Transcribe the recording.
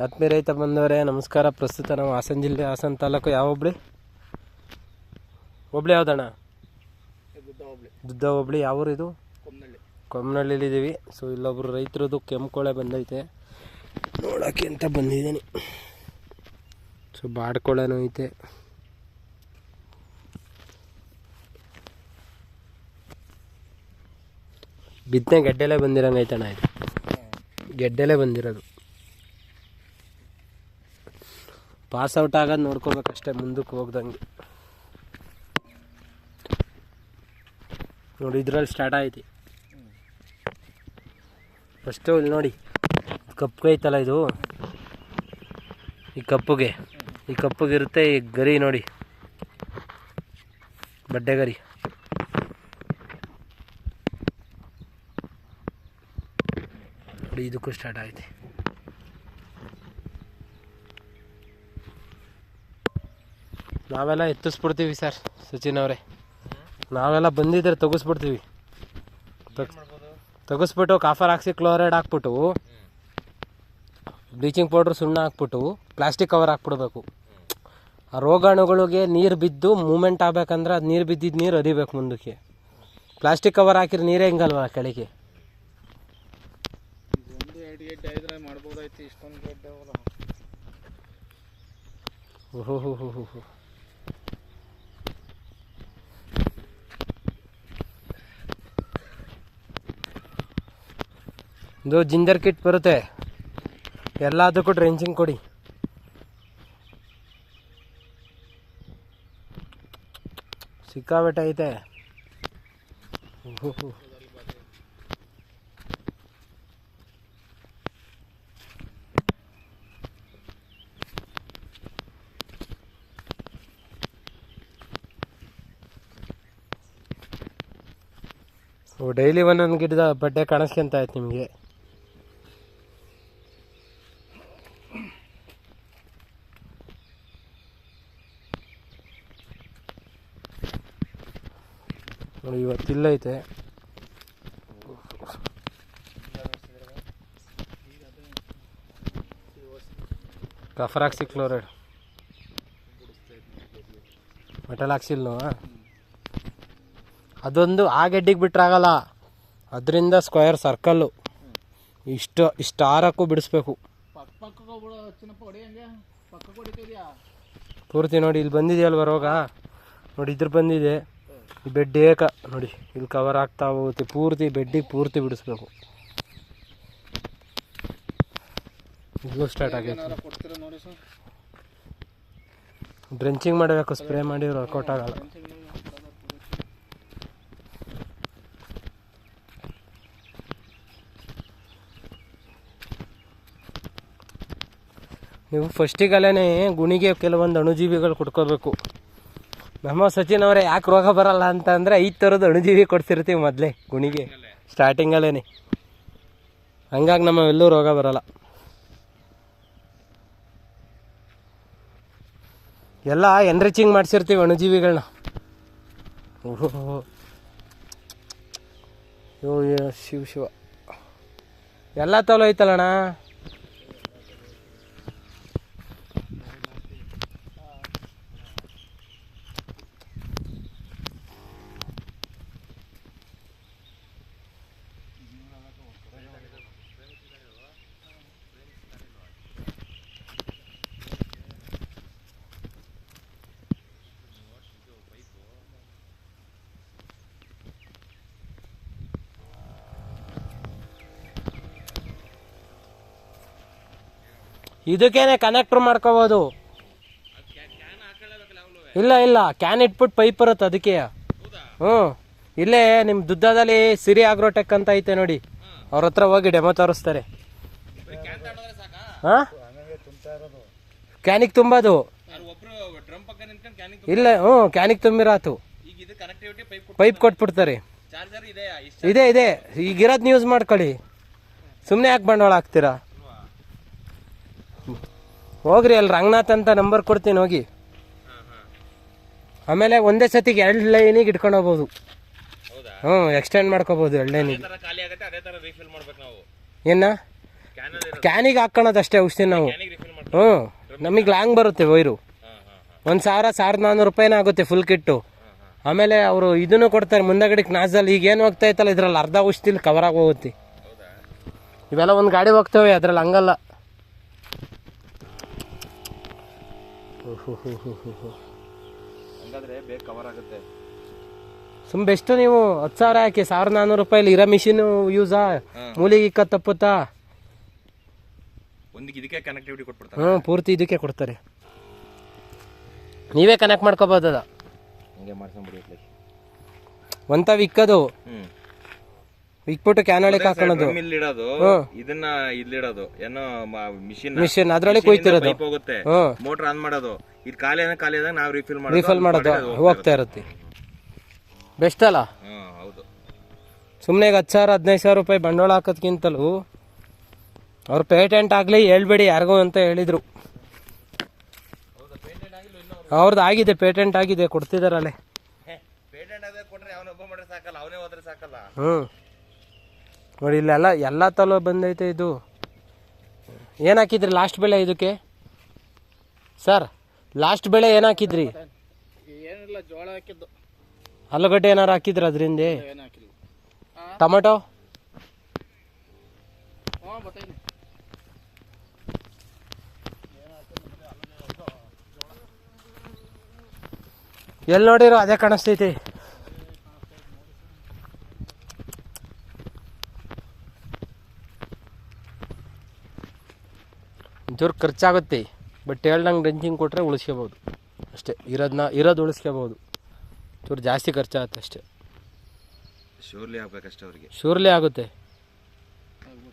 ಆತ್ಮೀಯ ರೈತ ಬಂದವರೇ, ನಮಸ್ಕಾರ. ಪ್ರಸ್ತುತ ನಾವು ಹಾಸನ ಜಿಲ್ಲೆ, ಹಾಸನ ತಾಲೂಕು ಯಾವ ಹುಬ್ಬಳಿ ಹುಬ್ಳಿ ಯಾವ್ದಣ್ಣ? ದುದ್ದ ಹೋಬಳಿ. ಯಾವ ಊರು ಇದು? ಕೊಮ್ಮನಹಳ್ಳಿಲಿದ್ದೀವಿ ಸೊ ಇಲ್ಲೊಬ್ರು ರೈತರದು ಕೆಂಪುಕೊಳೆ ಬಂದೈತೆ. ನೋಡೋಕೆ ಅಂತ ಬಂದಿದ್ದೀನಿ. ಸೊ ಬಾಡ್ಕೊಳೆನೂ ಐತೆ. ಬಿತ್ತನೆ ಗೆಡ್ಡೆಲೆ ಬಂದಿರಂಗೈತಣ್ಣ ಇದು. ಗೆಡ್ಡೆಲೆ ಬಂದಿರೋದು. ಪಾಸ್ ಔಟ್ ಆಗೋದು ನೋಡ್ಕೋಬೇಕಷ್ಟೇ ಮುಂದಕ್ಕೆ ಹೋಗ್ದಂಗೆ. ನೋಡಿ, ಇದ್ರಲ್ಲಿ ಸ್ಟಾರ್ಟ್ ಆಯ್ತು. ಫಸ್ಟು ಇಲ್ಲಿ ನೋಡಿ ಕಪ್ಪಿಗೆ ಐತಲ್ಲ ಇದು? ಈ ಕಪ್ಪುಗೆ ಈ ಕಪ್ಪುಗೆ ಇರುತ್ತೆ ಈ ಗರಿ ನೋಡಿ. ಬಡ್ಡೆ ಗರಿ. ನೋಡಿ, ಇದಕ್ಕೂ ಸ್ಟಾರ್ಟ್ ಆಯ್ತು. ನಾವೆಲ್ಲ ಎತ್ತಿಸ್ಬಿಡ್ತೀವಿ ಸರ್, ಸಚಿನ್ ಅವರೇ. ನಾವೆಲ್ಲ ಬಂದಿದ್ರೆ ತೆಗಿಸ್ಬಿಡ್ತೀವಿ. ತೆಗ್- ತೆಗಿಸ್ಬಿಟ್ಟು ಕಾಫರ್ ಹಾಕ್ಸಿ ಕ್ಲೋರೈಡ್ ಹಾಕ್ಬಿಟ್ಟು ಬ್ಲೀಚಿಂಗ್ ಪೌಡ್ರ್ ಸುಣ್ಣ ಹಾಕ್ಬಿಟ್ಟು ಪ್ಲಾಸ್ಟಿಕ್ ಕವರ್ ಹಾಕ್ಬಿಡ್ಬೇಕು. ಆ ರೋಗಾಣುಗಳಿಗೆ ನೀರು ಬಿದ್ದು ಮೂಮೆಂಟ್ ಆಗ್ಬೇಕಂದ್ರೆ ಅದು ನೀರು ಬಿದ್ದಿದ್ದು ನೀರು ಹರಿಬೇಕು ಮುಂದಕ್ಕೆ. ಪ್ಲಾಸ್ಟಿಕ್ ಕವರ್ ಹಾಕಿದ್ರೆ ನೀರೇ ಹಿಂಗಲ್ವ ಕೆಳಗೆ? ಓಹೋ ಹೋ ಹೋ ಹೋ ಇದು ಜಿಂಜರ್ ಕಿಟ್ ಬರುತ್ತೆ. ಎಲ್ಲದಕ್ಕೂ ಡ್ರೆಂಚಿಂಗ್ ಕೊಡಿ. ಸಿಕ್ಕಾಬೆಟ್ಟ ಐತೆ ಡೈಲಿ ಒಂದೊಂದು ಗಿಡದ ಬಡ್ಡೆ ಕಾಣಿಸ್ಕೊಂತ ಆಯ್ತು ನಿಮಗೆ. ನೋಡಿ ಇವತ್ತಿಲ್ಲೈತೆ ಕಫರಾಕ್ಸಿ ಕ್ಲೋರೈಡ್. ಮೆಟಲ್ ಹಾಕ್ಸಿಲ್ನೋ ಅದೊಂದು ಆ ಗೆಡ್ಡಿಗೆ ಬಿಟ್ರಾಗಲ್ಲ ಅದರಿಂದ ಸ್ಕ್ವೇರ್ ಸರ್ಕಲ್ಲು. ಇಷ್ಟು ಇಷ್ಟು ಆರಕ್ಕೂ ಬಿಡಿಸ್ಬೇಕು. ಪೂರ್ತಿ ನೋಡಿ, ಇಲ್ಲಿ ಬಂದಿದೆಯಲ್ವ ರೋಗ? ನೋಡಿ, ಇದ್ರ ಬಂದಿದೆ. ಬೆಡ್ ಏಕ. ನೋಡಿ ಇಲ್ಲಿ ಕವರ್ ಆಗ್ತಾ ಹೋಗುತ್ತೆ. ಪೂರ್ತಿ ಬೆಡ್ಡಿಗೆ ಪೂರ್ತಿ ಬಿಡಿಸ್ಬೇಕು. ಇಲ್ಲೂ ಸ್ಟಾರ್ಟ್ ಆಗೈತೆ ಡ್ರೆಂಚಿಂಗ್ ಮಾಡಬೇಕು. ಸ್ಪ್ರೇ ಮಾಡಿ ವರ್ಕೌಟ್ ಆಗಲ್ಲ. ನೀವು ಫಸ್ಟಿಗಲ್ಲೇ ಗುಣಿಗೆ ಕೆಲವೊಂದು ಅಣುಜೀವಿಗಳು ಕೊಡ್ಕೋಬೇಕು. ನಮ್ಮ ಸಚಿನ್ ಅವರೇ ಯಾಕೆ ರೋಗ ಬರಲ್ಲ ಅಂತ ಅಂದರೆ ಐದು ತರದ ಅಣುಜೀವಿ ಕೊಡ್ತಿರ್ತೀವಿ ಮೊದಲೇ ಗುಣಿಗೆ. ಸ್ಟಾರ್ಟಿಂಗಲ್ಲೇ ಹಂಗಾಗಿ ನಮ್ಮ ಎಲ್ಲೂ ರೋಗ ಬರಲ್ಲ. ಎಲ್ಲ ಎನ್ರಿಚಿಂಗ್ ಮಾಡಿಸಿರ್ತೀವಿ ಅಣುಜೀವಿಗಳನ್ನ ಓಹೋ. ಶಿವ ಶಿವ. ಎಲ್ಲ ತಲೋ ಐತಲ್ಲಣ್ಣ ಇದಕ್ಕೇನೆ ಕನೆಕ್ಟರ್ ಮಾಡ್ಕೋಬೋದು. ಇಲ್ಲ ಇಲ್ಲ ಕ್ಯಾನ್ ಇಟ್ಬಿಟ್ಟು ಪೈಪ್ ಬರುತ್ತೆ ಅದಕ್ಕೆ. ಹ್ಞೂ. ಇಲ್ಲೇ ನಿಮ್ಮ ದುದ್ದದಲ್ಲಿ ಸಿರಿ ಆಗ್ರೋಟೆಕ್ ಅಂತ ಐತೆ ನೋಡಿ. ಅವ್ರ ಹತ್ರ ಹೋಗಿ ಡೆಮೋ ತೋರಿಸ್ತಾರೆ. ಹಾಂ? ಕ್ಯಾನಿಗೆ ತುಂಬೋದು. ಇಲ್ಲ, ಹ್ಞೂ ಕ್ಯಾನಿಗೆ ತುಂಬಿರಾತು. ಪೈಪ್ ಕೊಟ್ಬಿಡ್ತಾರೆ. ಇದೆ ಇದೆ. ಈಗಿರೋದ್ನ ಯೂಸ್ ಮಾಡ್ಕೊಳ್ಳಿ. ಸುಮ್ಮನೆ ಯಾಕೆ ಬಂಡವಾಳ ಹಾಕ್ತೀರಾ? ಹೋಗ್ರಿ ಅಲ್ಲಿ ರಂಗನಾಥ್ ಅಂತ ನಂಬರ್ ಕೊಡ್ತೀನಿ ಹೋಗಿ. ಆಮೇಲೆ ಒಂದೇ ಸತಿಗೆ ಎರಡು ಲೈನಿಗೆ ಇಟ್ಕೊಂಡು ಹೋಗ್ಬೋದು. ಹ್ಞೂ ಎಕ್ಸ್ಟೆಂಡ್ ಮಾಡ್ಕೋಬೋದು ಎರಡು ಲೈನಿಗೆ ಏನ? ಕ್ಯಾನಿಗೆ ಹಾಕ್ಕೊಳೋದು ಅಷ್ಟೇ ಔಷಧಿ ನಾವು. ಹ್ಞೂ ನಮಗೆ ಲಾಂಗ್ ಬರುತ್ತೆ ವೈರು. ಒಂದು ಸಾವಿರ ಸಾವಿರದ ನಾನ್ನೂರು ರೂಪಾಯಿನೇ ಆಗುತ್ತೆ ಫುಲ್ ಕಿಟ್ಟು ಆಮೇಲೆ ಅವರು ಇದನ್ನು ಕೊಡ್ತಾರೆ ಮುಂದಗಡೆ ನಾಜಲ್ಲಿ ಈಗ ಏನು ಹೋಗ್ತಾ ಇತ್ತಲ್ಲ ಇದ್ರಲ್ಲಿ ಅರ್ಧ ಔಷಧಿಲಿ ಕವರ್ ಆಗೋಗುತ್ತೆ ಇವೆಲ್ಲ ಒಂದು ಗಾಡಿ ಹೋಗ್ತೇವೆ ಅದ್ರಲ್ಲಿ ಹಂಗಲ್ಲ. ಹಂಗಾದ್ರೆ ಬೇಗ ಕವರ್ ಆಗುತ್ತೆ. ಸುಮ್ ಬೆಸ್ಟ್ ನೀವು ಹತ್ತು ಸಾವಿರ ಹಾಕಿ ಸಾವಿರದ ನಾನ್ನೂರು ರೂಪಾಯಿಲಿ ಇರೋ ಮಿಷಿನ್ ಯೂಸಾ ಮೂಲಿಗೆ ಇಕ್ಕ ತಪ್ಪುತ್ತಾ ಒಂದಿಗೆ ಇದಕ್ಕೆ ಕನೆಕ್ಟಿವಿಟಿ ಕೊಟ್ಬಿಡ್ತಾರೆ. ಹ್ಞೂ ಪೂರ್ತಿ ಇದಕ್ಕೆ ಕೊಡ್ತಾರೆ. ನೀವೇ ಕನೆಕ್ಟ್ ಮಾಡ್ಕೋಬೋದು ಅದ. ಹಂಗೆ ಮಾಡ್ಕೊಂಬಿಡಿ ಒಂತಾವ್ ಇಕ್ಕದು. ಹ್ಮ್. ಇಕ್ಬಿಟ್ಟು ಕ್ಯಾನೊಳಗೆ ಹಾಕೊಳ್ಳೋದು ಇಲ್ಲಿ ಇಡೋದು. ಇದನ್ನ ಇಲ್ಲಿಡೋದು ಏನೋ ಮಿಷಿನ್ ಮಿಷಿನ್ ಅದ್ರೊಳಗೆ ಕುಯ್ತಿರೋದು. ಹೋಗುತ್ತೆ. ಹ್ಞೂ ಮೋಟರ್ ಆನ್ ಮಾಡೋದು. ಇದು ಖಾಲಿ ಆದಾಗ ಖಾಲಿ ಆದಾಗ ನಾವು ರಿಫಿಲ್ ಮಾಡೋದು. ರಿಫಿಲ್ ಮಾಡೋದು. ಹೋಗ್ತಾ ಇರುತ್ತೆ. ಬೆಸ್ಟ್ ಅಲ್ಲ? ಹೌದು. ಸುಮ್ಮನೆ ಈಗ ಹತ್ತು ಸಾವಿರ ಹದಿನೈದು ಸಾವಿರ ರೂಪಾಯಿ ಬಂಡವಾಳ ಹಾಕೋದ್ಕಿಂತಲೂ ಅವ್ರು ಪೇಟೆಂಟ್ ಆಗಲಿ ಹೇಳ್ಬೇಡಿ ಯಾರಿಗೂ ಅಂತ ಹೇಳಿದರು. ಅವ್ರದ್ದು ಆಗಿದೆ ಪೇಟೆಂಟ್ ಆಗಿದೆ ಕೊಡ್ತಿದಾರಲ್ಲೇ ಪೇಟೆಂಟ್ ನೋಡಿ ಇಲ್ಲೆಲ್ಲ ಎಲ್ಲ ತಲೋ ಬಂದೈತೆ ಇದು. ಏನು ಹಾಕಿದ್ರಿ ಲಾಸ್ಟ್ ಬೆಳೆ ಇದಕ್ಕೆ? ಸರ್ ಲಾಸ್ಟ್ ಬೆಳೆ ಏನು ಹಾಕಿದ್ರಿ? ಏನಿಲ್ಲ ಜೋಳ ಹಾಕಿದ್ದು. ಆಲೂಗಡ್ಡೆ ಏನಾರು ಹಾಕಿದ್ರಿ ಅದರಿಂದ? ಟೊಮೆಟೊ? ಎಲ್ಲಿ ನೋಡಿರೋ ಅದೇ ಕಾಣಿಸ್ತೈತಿ. ಒಂಚೂರು ಖರ್ಚಾಗುತ್ತೆ. ಬಟ್ ಹೇಳ್ದಂಗೆ ರೆಂಚಿಂಗ್ ಕೊಟ್ಟರೆ ಉಳಿಸ್ಕೋಬೋದು. ಅಷ್ಟೇ. ಇರೋದನ್ನ ಇರೋದು ಉಳಿಸ್ಕೋಬೋದು. ಚೂರು ಜಾಸ್ತಿ ಖರ್ಚಾಗುತ್ತೆ ಅಷ್ಟೇ. ಶೂರ್ಲಿ ಆಗಬೇಕಷ್ಟೇ ಅವ್ರಿಗೆ. ಶೂರ್ಲಿ ಆಗುತ್ತೆ.